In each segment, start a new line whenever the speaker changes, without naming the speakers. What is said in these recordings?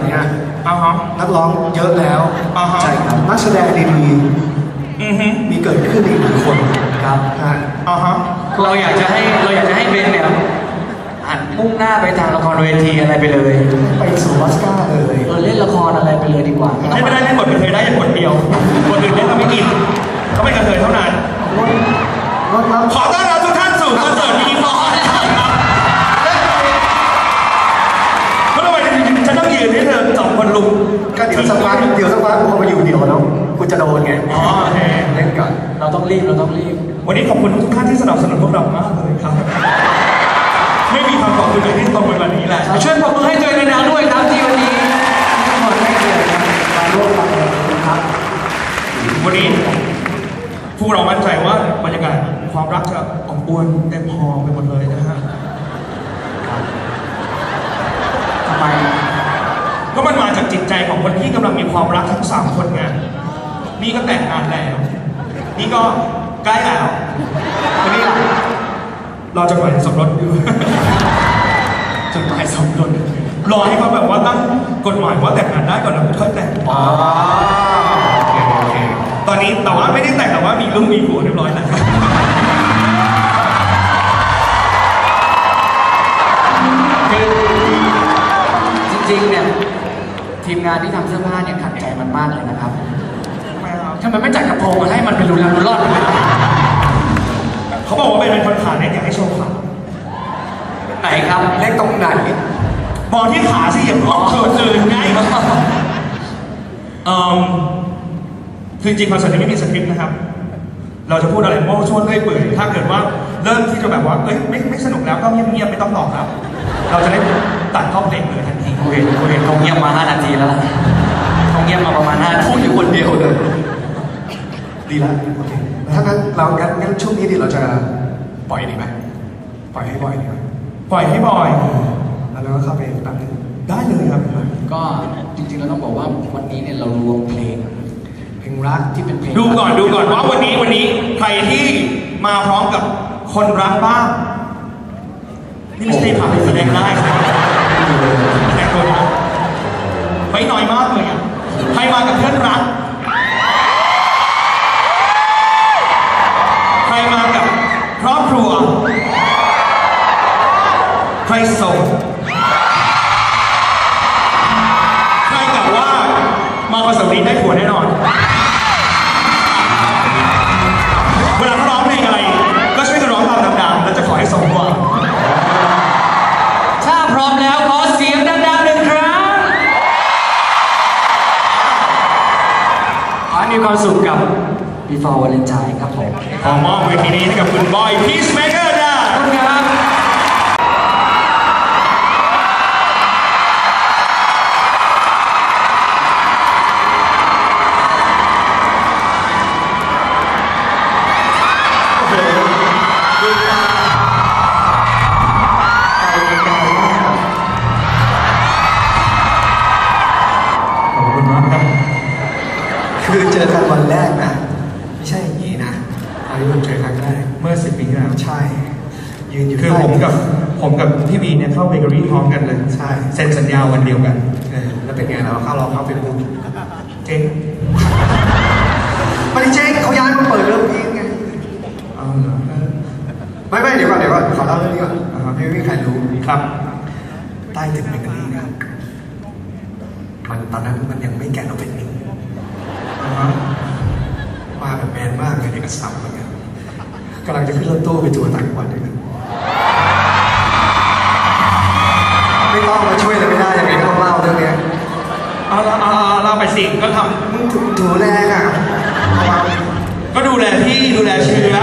อนเนี้ย
อ่าฮะ
นักร้องเยอะแล้ว
อ่าฮะ
ใช่ครับนักแสดงดี
อือฮึ
ๆมีเกิดขึ้นอีกหนึ่งคน
ครับ
นะฮะ
อ่าฮะ
เราอยากจะให้เราอยากจะให้เบนเนี่ยหันมุ่งหน้าไปทางละครเวทีอะไรไปเลย
ไปสู่ออสการ์เลย
เออเล่นละครอะไรไปเลยดีกว่า
ให้ไม่ได้เล่นบทกระเทยได้อย่างบทเดียวบทอื่นเล่นเราไม่กินเขาเป็นกระเทยเท่านั้น
รถรับ
ขอต้อนรับทุกท่านสู่คอนเสิร์ตมินิ อสองคนลุก
ก็เดี๋ยวสักพักเดี๋ยวสักพักพอมาอยู่เดียวแล้วคุณจะโดนไง
อ๋อโอเค
เล่นก่อน
เราต้องรีบเราต้องรีบ
วันนี้ขอบคุณทุกท่านที่สนับสนุนพวกเรามากเลยครับ ไม่มีคำขอบคุณเลยที่ตรงไปวันนี้แหละ
ช่วยปรบมือให้ตัวเองดังๆด้วยครับที่วันนี้ทุกคนให้เกียรติมาร่วมกันนะครับ
วันนี้พวกเรามั่นใจว่าบรรยากาศความรักจะอบอวลเต็มฮอลล์ไปหมดเลยนะฮะ
ทำไม
ก็มันมาจากจิตใจของคน ที่กำลังมีความรักทั้งสามคนไงนี่ก็แต่งงานแล้ว นี่ก็ใกล้แล้ววันนี้รอจังหวะสมรสอยู่จดหมายสมรสรอให้เขาแบบว่าตั้งกฎหมายว่าแต่งงานได้ก่อนแล้วค่อยแต่ง
อ๋อโอเคโอเค
ตอนนี้แต่ว่าไม่ได้แต่งแต่ว่ามีลูกมีผัวเรียบร้อยแล้ว
คือจริงๆเนี่ย ทีมงานที่ทำเสื้อผ้าเนี่ยขัดใจมันมากเลยนะครับทำไมไม่จัดกระโปรงมาให้มันเป็นรูรันรูรอดไปเลย
เขาบอกว่าเป็นคนขาเนี่ยอยากให้โชว์ขา
ไหนครับ
เล่นตรงไหน
มองที่ขาสิอย่ามองเขินเลยไงเอ่อคือจริงๆคอนเสิร์ตนี้ไม่มีสคริปต์นะครับ เราจะพูดอะไรโม้ชวนเรื่อยเปื่อยถ้าเกิดว่าเริ่มที่จะแบบว่าเอ้ยไม่ไม่สนุกแล้วก็เงียบๆไม่ต้องตอบครับ เราจะได้ตัดเข้าเพลงเลยทันที
กูเห็นกูเห็นเขาเงียบมา5นาทีแล้วล่ะเขาเงียบมาประมาณ5นา
พู
ที
ดอยู่คนเดียวเลย ดีแล้วโอเคถ้างั้นเรางั้นงั้นช่วงนี้ดิเราจะปล่อยดีไหมปล่อยให้ปล่อยดีไหม
ปล่อยให้บอย
แล้วเราก็เข้าไปแป๊บนึง
ได้เลยครับ
ก็จริงๆเราต้องบอกว่าวันนี้เนี่ยเรารวมเพลง
เพลงรัก
ที่เป็นเพลง
ดูก่อนดูก่อนว่าวันนี้วันนี้ใครที่มาพร้อมกับคนรักบ้าง นี่ไม่ใช่ผ่านแสดงได้แสดงตัวนะไปหน่อยมากเลยอะใครมากับเพื่อนรัก
for Valentine ครับผม
ขอมอบเวทีนี้ให้กับคุณบอยพีชเมเก พี่บีเนี่ยเข้าเบเกอรี่พร้อมกันเลย
ใช่
เซ็นสัญญาวันเดียวกัน
เออแล้วเป็นไงเราเข้าเราเข้าไปปุ๊บ
เจ๊ง
ไม่ได้เจ๊งเขาย้ายมาเปิดเรื่องนี้ไง
เอาเหรอ
ไม่ไม่เดี๋ยวก่อนเดี๋ยวก่อนขอเล่าเรื่องนี้ก่อนนะครับไม่มีใครรู้
ครับ
ใต้ตึกเบเกอรี่นะมันตอนนั้นมันยังไม่แก่นโอเป็นนิ่ง
อ่าฮะ
มาแบบแมนมากเลยเด็กกระสับเหมือนกันกำลังจะขึ้นรถตู้ไปทัวร์ต่างจังหวัดด้วย ไม่ต้องมาช่วยอะไรไม่ได้ยังไงก็ต้องเล่าเรื่องเนี้ย
เอาละเอาละเอาละไปสิก็ท
มึงถูถูแรงอะเอามาำ
ก็ดูแลพี่ดูแลเชื้อ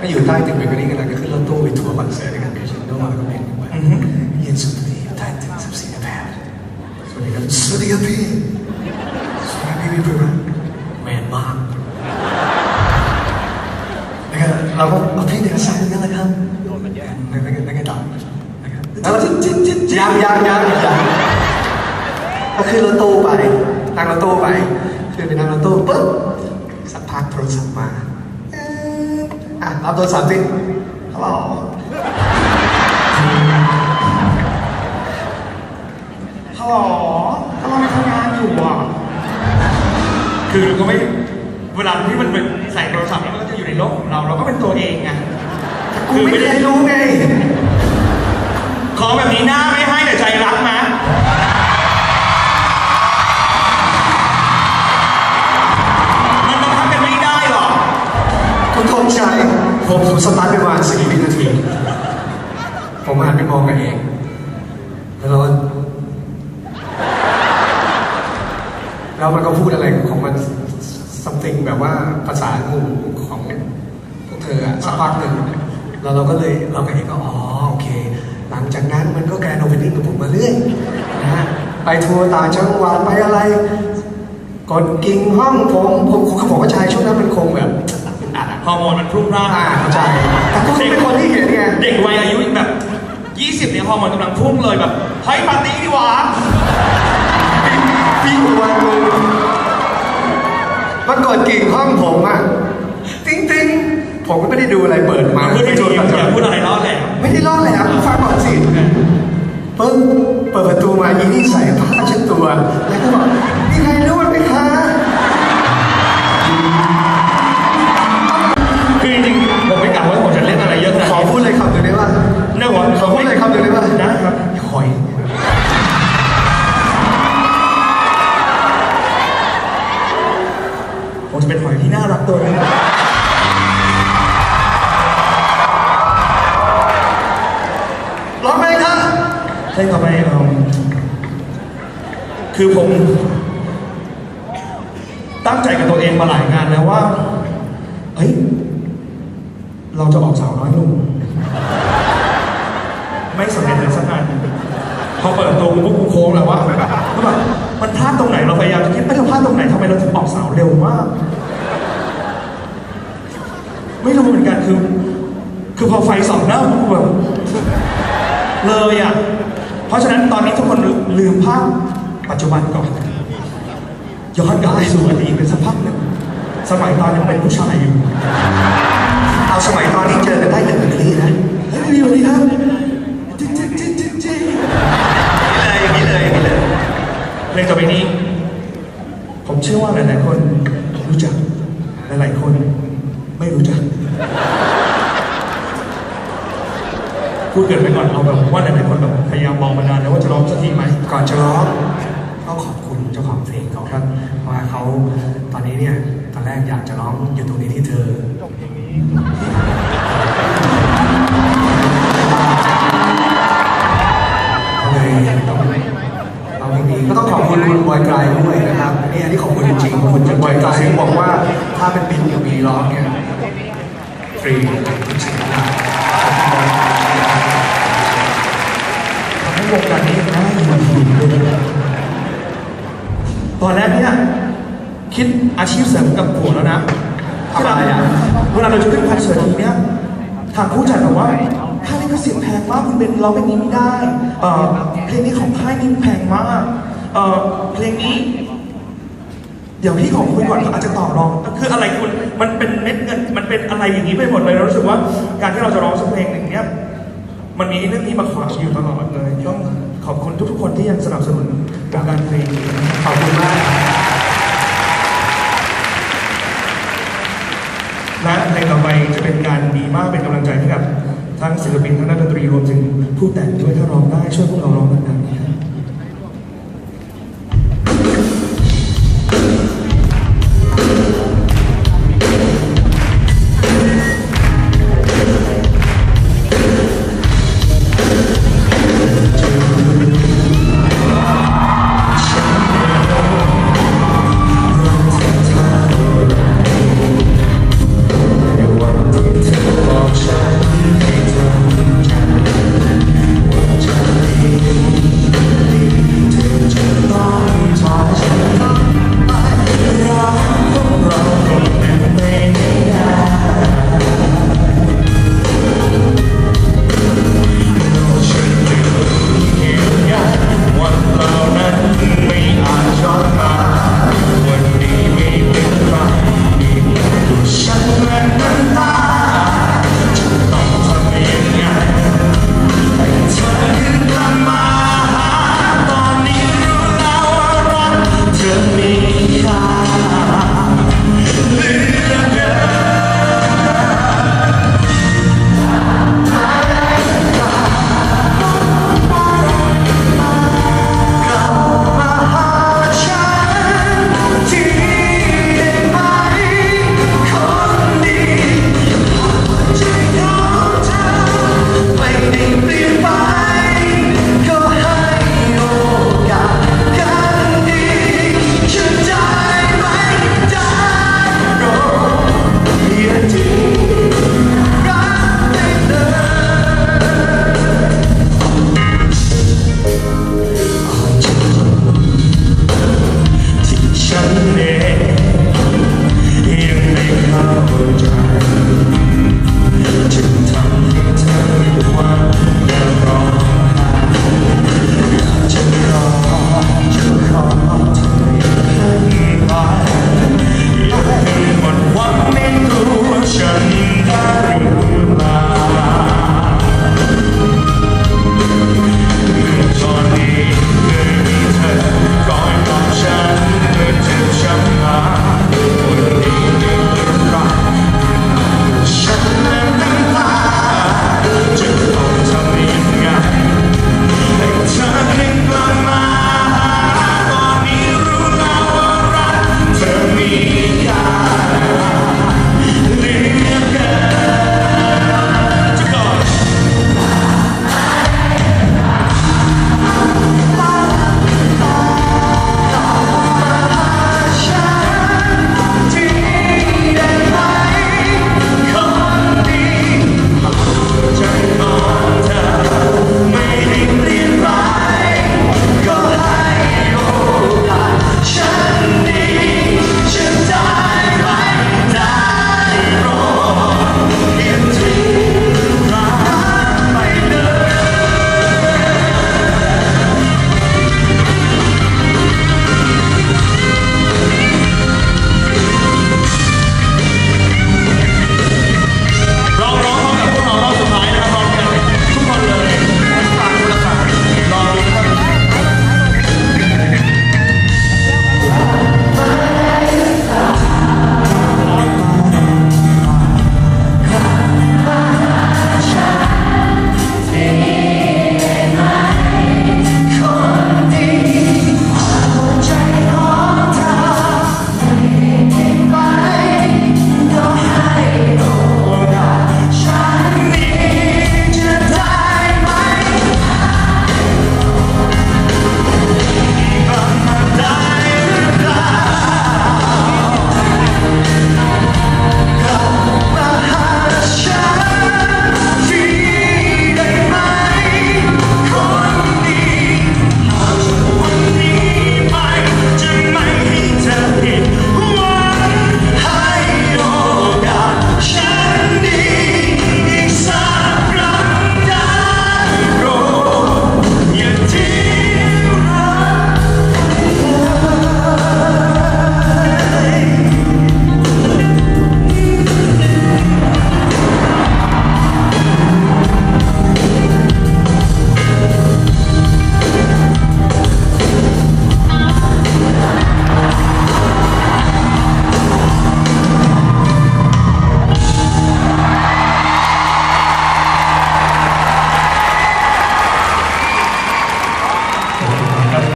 ก็อยู่ใต้ตึกเบเกอรี่กันแล้วก็ขึ้นรถตู้ไปทัวร์คอนเสิร์ตด้วยกันเดชินโดแล้วก็เพลงด้วย
อือฮึ
เย็นสุดที่อยู่ใต้ตึกสับสีแพทย์สวัสดีครับสวัสดีครับพี่สวัสดีพี่พี่เพื่อนแมนมากแล้วก็เราก็เอาพี่เด็กสายนั่นแหละครับแล้วก็แล้วก็ ต่อนะครับแล้วก็ยังยังยังยังก็ขึ้นรถตู้ไปนั่งรถตู้ไปขึ้นไปนั่งรถตู้ปุ๊บสักพักโทรศัพท์มาเอ๊ะอะรับโทรศัพท์สิฮัลโหล
อ๋อทำไมทำงานอยู่อะคือก็ไม่เวลาที่มันเป็นใส่โทรศัพท์นี่มันก็จะอยู่ในโลกของเรา เราก็เป็นตัวเองไง
กูไม่ได้รู้ไง
ของแบบนี้หน้าไม่ให้แต่ใจรักนะมันบังคับกันไม่ได้หรอก
คุณธงชัยผมผมสตาร์ทไปประมาณสี่วินาที ผมหันไปมองกันเอง แล้วเราแล้วมันก็พูดอะไรของมัน something แบบว่าภาษางูของพวกเธออะสักพักหนึ่งแล้วเราก็เลยเราก็เองก็อ๋อโอเค ลังจากนั้นมันก็แกรนโอเปนิ่งกับผมมาเรื่อยนะฮะไปทัวร์ต่างจังหวัดไปอะไร กดกิ่งห้องผมผมเขาบอกว่าชายช่วงนั้นมันคงแบบเป็นอัดอะ
ฮอร์โมนมันพรุ่งพล่าน
อ่าเข้าใจแต่คุณเป็นคนที่เห็นไง
เด็กวัยอายุแบบ 20เนี่ยฮอร์โมนกำลังพุ่งเลยแบบเฮ้ยปาร์ตี้ดีวะ
พี่วันหนึงมันกดกิ่งห้องผมอะติ๊งติ๊งผมก็ไม่ได้ดูอะไรเปิดมา
พูดไม่ถูกอย่าพูดอะไรล้อแหลม
ไม่ได้รอดแหละฟัง ก่อนสิปึ้งเปิดประตูมายีนี่ใส่ผ้าเช็ดตัว แล้วก็บอกมีใครน คื
อผม ตั้งใจกับตัวเองมาหลายงานแล้วว่าเฮ้ยเราจะออกสาวน้อยนุ่มไม่สำเร็จเลยสักงานพอเปิดตัวปุ๊บกูโค้งแล้วว่าแบบว่าแบบมันพลาดตรงไหนเราพยายามจะคิดไม่เราพลาดตรงไหนทำไมเราถึงออกสาวเร็วมากไม่รู้เหมือนกันคือ คือพอไฟส่องหน้าผมแบบเลยอะเพราะฉะนั้นตอนนี้ทุกคนลืมภาพ ปัจจุบันก่อนย้อนกลับไปสู่อดีตเป็นสักพักหนึ่งสมัยตอนยังเป็นผู้ชายอยู่
เอาสมัยตอนที่เจอกันได้หนึ่งนาทีนะ
เฮ้ยวันนี้ครับจิ๊จิ๊จิ๊จิ๊จิ๊อย่างนี้เลยอย่างนี้เลยเพลงต่อไปนี้ ผมเชื่อว่าหลายๆคนรู้จักหลายๆคนไม่รู้จักพูดเกินไปก่อนเอาแบบว่าหลายๆคนแบบพยายามมองมานานแล้วว่าจะร้องสักทีไหม
ก่อนจะร้อง ต้องขอบคุณเจ้าของเพลงเขาครับว่าเขาตอนนี้เนี่ยตอนแรกอยากจะร้องอยู่ตรงนี้ที่เธอก็เลยต้องเอาเพลงนี้ก็ต้องขอบคุณคุณบอยไกรด้วยนะครับนี่อันนี้ขอบคุณจริงๆขอบคุณคุณบอยไกรบอกว่าถ้าเป็นบินกับมีร้องเนี่ยฟรีทุกสิ่งทุกอย่างขอบคุณบอกร
ทำให้วงการนี้น่าอยู่เลย ตอนแรกเนี่ยคิดอาชีพเสริมกับผัวแล้วนะ
ทำอะไรอะ
เวลาเราจะขึ้นคอนเสิร์ตทีเนี้ยทางผู้จัดบอกว่าค่าลิขสิทธิ์แพงมากคุณเป็นเราเป็นนี้ไม่ได้เอ่อเพลงนี้ของค่ายนี้แพงมากเอ่อเพลงนี้ เดี๋ยวพี่ของคุณก่อนอาจจะต่อรองคืออะไรคุณมันเป็นเม็ดเงินมันเป็นอะไรอย่างนี้ไปหมดเลยเรารู้สึกว่า การที่เราจะร้องสักเพลงหนึ่งเนี้ยมันมีเรื่องนี้มาขวางอยู่ตลอดเลยต้องขอบคุณทุกๆคนที่ยังสนับสนุน การเพลง
ขอบคุณมาก
และในต่อไปจะเป็นการดีมากเป็นกำลังใจให้กับทั้งศิลปินทั้งนักดนตรีรวมถึงผู้แต่งด้วยถ้าร้องได้ช่วยพวกเราร้องดังๆนะครับ